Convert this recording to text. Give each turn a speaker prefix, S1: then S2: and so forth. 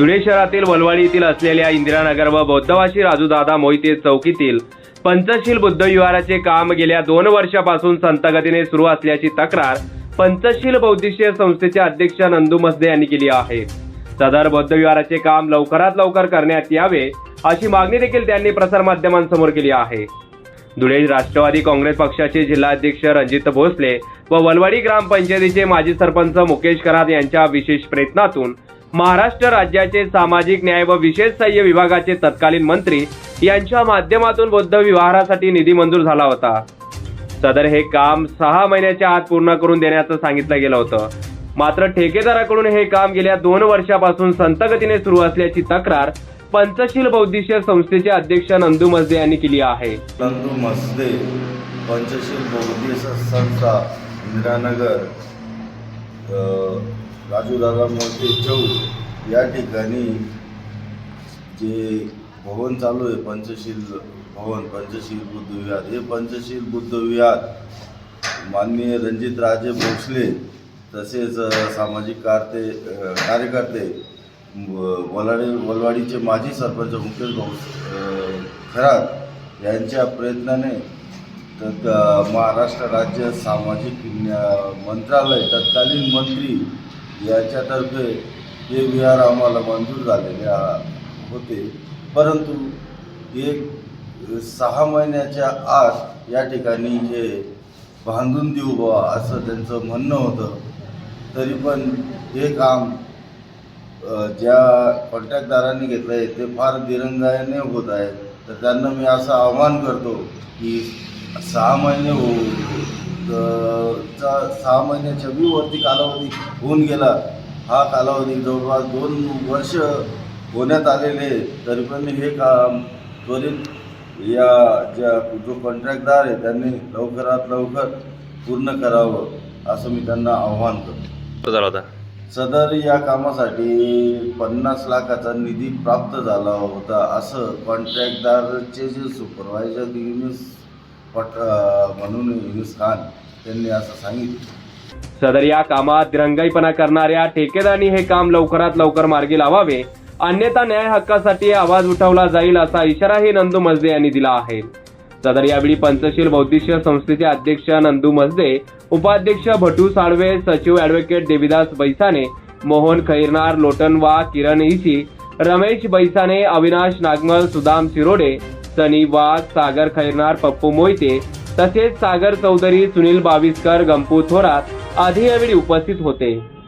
S1: धुळे शहरातील वलवाडी येथील असलेल्या इंदिरानगर व बौद्धवाशी राजूदादा मोहिते चौकीतील पंचशील बुद्ध विहाराचे काम गेल्या दोन वर्षापासून संतगतीने सुरू असल्याची तक्रार पंचशील बौद्धिशीय संस्थेचे अध्यक्ष नंदू मसदे यांनी केली आहे. सदर बौद्ध विहाराचे काम लवकरात लवकर करण्यात यावे अशी मागणी देखील त्यांनी प्रसारमाध्यमांसमोर केली आहे. धुळे राष्ट्रवादी काँग्रेस पक्षाचे जिल्हाध्यक्ष रणजित भोसले व वलवाडी ग्रामपंचायतीचे माजी सरपंच मुकेश करात यांच्या विशेष प्रयत्नातून महाराष्ट्र राज्याचे सामाजिक न्याय व विशेष सहाय्य विभागाचे तत्कालीन मंत्री यांच्या माध्यमातून बौद्ध विवाहासाठी निधी मंजूर झाला होता. सदर हे काम सहा महिन्याच्या आत पूर्ण करून देण्याचं सांगितलं गेलं होतं. मात्र ठेकेदाराकडून हे काम गेल्या दोन वर्षापासून संतगतीने सुरू असल्याची तक्रार पंचशील बौद्धिश संस्थेचे अध्यक्ष नंदू मसदे यांनी केली आहे.
S2: नंदू मसदे पंचशील बौद्धिश संस्था इंदिरानगर राजूदादा मोर्चे चौक या ठिकाणी जे भवन चालू आहे पंचशील भवन पंचशील बुद्ध विहार. हे पंचशील बुद्ध विहार माननीय रणजित राजे भोसले तसेच सामाजिक कार्ते कार्यकर्ते व- वलाडी वलवाडीचे माजी सरपंच मुकेश भाऊ खरात यांच्या प्रयत्नाने तर महाराष्ट्र राज्य सामाजिक न्या- मंत्रालय तत्कालीन मंत्री याच्यातर्फे हे विहार आम्हाला मंजूर झालेले होते. परंतु एक सहा महिन्याच्या आत या ठिकाणी हे बांधून देऊ बा असं त्यांचं म्हणणं होतं. तरी पण हे काम ज्या कॉन्ट्रॅक्टदारांनी घेतलं आहे ते फार दिरंगाने होत आहे. तर त्यांना मी असं आव्हान करतो की सहा महिने होऊ चा- सहा महिन्याच्या बी वरती कालावधी होऊन गेला. हा कालावधी जवळपास दोन वर्ष होण्यात आलेले. तरी पण हे काम त्वरित या ज्या जो कॉन्ट्रॅक्टदार आहे त्यांनी लवकरात लवकर पूर्ण करावं असं मी त्यांना आव्हान करतो.
S1: होता?
S2: सदर या कामासाठी पन्नास लाखाचा निधी प्राप्त झाला होता असं कॉन्ट्रॅक्टदारचे जे सुपरवायझर युनिस पट म्हणून युनुस खान त्यांनी असं सांगितलं.
S1: सदर या कामात दिरंगाईपणा करणाऱ्या ठेकेदारांनी हे काम लवकरात लवकर मार्गी लावावे अन्यथा न्याय हक्कासाठी आवाज उठवला जाईल असा इशाराही नंदू मजदे यांनी दिला आहे. सदर यावेळी पंचशील बौद्धिक संस्थेचे अध्यक्ष नंदू मजदे उपाध्यक्ष भटू साळवे सचिव ॲडव्होकेट देविदास बैसाने मोहन खैरनार लोटनवा किरण इशी रमेश बैसाने अविनाश नागमल सुदाम शिरोडे सनी वाघ सागर खैरनार पप्पू मोहिते तसेच सागर चौधरी सुनील बाविस्कर गंपू थोरात आधी यावेळी उपस्थित होते.